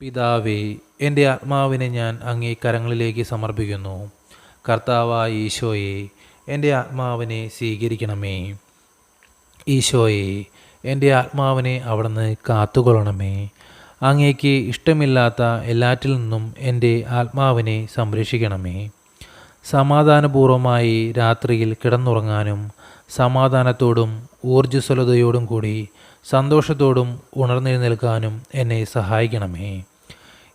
പിതാവേ എന്റെ ആത്മാവിനെ ഞാൻ അങ്ങേ കരങ്ങളിലേക്ക് സമർപ്പിക്കുന്നു. കർത്താവായ ഈശോയെ എന്റെ ആത്മാവിനെ സ്വീകരിക്കണമേ. ഈശോയെ എന്റെ ആത്മാവിനെ അവിടുന്ന് കാത്തുകൊള്ളണമേ. അങ്ങേക്ക് ഇഷ്ടമില്ലാത്ത എല്ലാറ്റിൽ നിന്നും എന്റെ ആത്മാവിനെ സംരക്ഷിക്കണമേ. സമാധാനപൂർവമായി രാത്രിയിൽ കിടന്നുറങ്ങാനും സമാധാനത്തോടും ഊർജസ്വലതയോടും കൂടി സന്തോഷത്തോടും ഉണർന്നെഴുന്നേൽക്കാനും എന്നെ സഹായിക്കണമേ.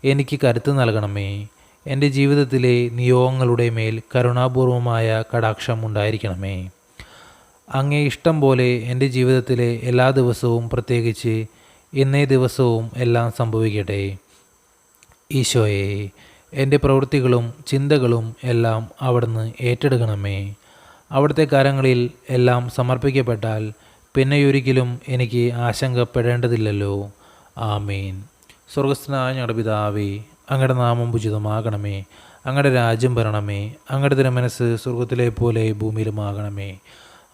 എനിക്ക് കരുത്ത് നൽകണമേ. എന്റെ ജീവിതത്തിലെ നിയോഗങ്ങളുടെ മേൽ കരുണാപൂർവമായ കടാക്ഷം ഉണ്ടായിരിക്കണമേ. അങ്ങേ ഇഷ്ടം പോലെ എന്റെ ജീവിതത്തിലെ എല്ലാ ദിവസവും പ്രത്യേകിച്ച് ഇന്നേ ദിവസവും എല്ലാം സംഭവിക്കട്ടെ. ഈശോയെ. എന്റെ പ്രവൃത്തികളും ചിന്തകളും എല്ലാം അവിടുന്ന് ഏറ്റെടുക്കണമേ. അവിടുത്തെ കരങ്ങളിൽ എല്ലാം സമർപ്പിക്കപ്പെട്ടാൽ പിന്നെയൊരിക്കലും എനിക്ക് ആശങ്കപ്പെടേണ്ടതില്ലല്ലോ. ആമീൻ. സ്വർഗസ്ഥനായ ഞങ്ങളുടെ പിതാവേ അങ്ങയുടെ നാമം ഉചിതമാകണമേ. അങ്ങയുടെ രാജ്യം വരണമേ. അങ്ങയുടെ തിരുമനസ് സ്വർഗത്തിലെ പോലെ ഭൂമിയിലുമാകണമേ.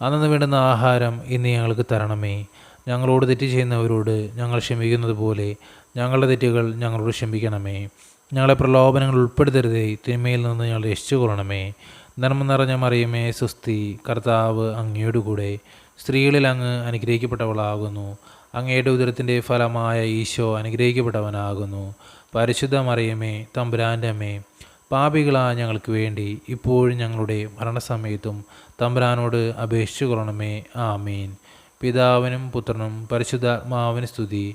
അന്നു വേണ്ടുന്ന ആഹാരം ഇന്ന് ഞങ്ങൾക്ക് തരണമേ. ഞങ്ങളോട് തെറ്റ് ചെയ്യുന്നവരോട് ഞങ്ങൾ ക്ഷമിക്കുന്നത് പോലെ ഞങ്ങളുടെ തെറ്റുകൾ ഞങ്ങളോട് ക്ഷമിക്കണമേ. ഞങ്ങളെ പ്രലോഭനങ്ങൾ ഉൾപ്പെടുത്തരുതേ. തിന്മയിൽ നിന്ന് ഞങ്ങൾ രക്ഷിച്ചു കൊള്ളണമേ നന്മ നിറഞ്ഞ മറിയമേ സുസ്തി കർത്താവ് അങ്ങയുടെ കൂടെ സ്ത്രീകളിൽ അങ്ങ് അനുഗ്രഹിക്കപ്പെട്ടവളാകുന്നു. അങ്ങയുടെ ഉദരത്തിന്റെ ഫലമായ ഈശോ അനുഗ്രഹിക്കപ്പെട്ടവനാകുന്നു. പരിശുദ്ധ മറിയമേ തമ്പുരാന്റെ അമ്മേ പാപികളാ ഞങ്ങൾക്ക് വേണ്ടി ഇപ്പോഴും ഞങ്ങളുടെ മരണസമയത്തും തമ്പുരാനോട് അപേക്ഷിച്ചു കൊള്ളണമേ ആമീൻ. പിതാവിനും പുത്രനും പരിശുദ്ധാത്മാവിന് സ്തുതി.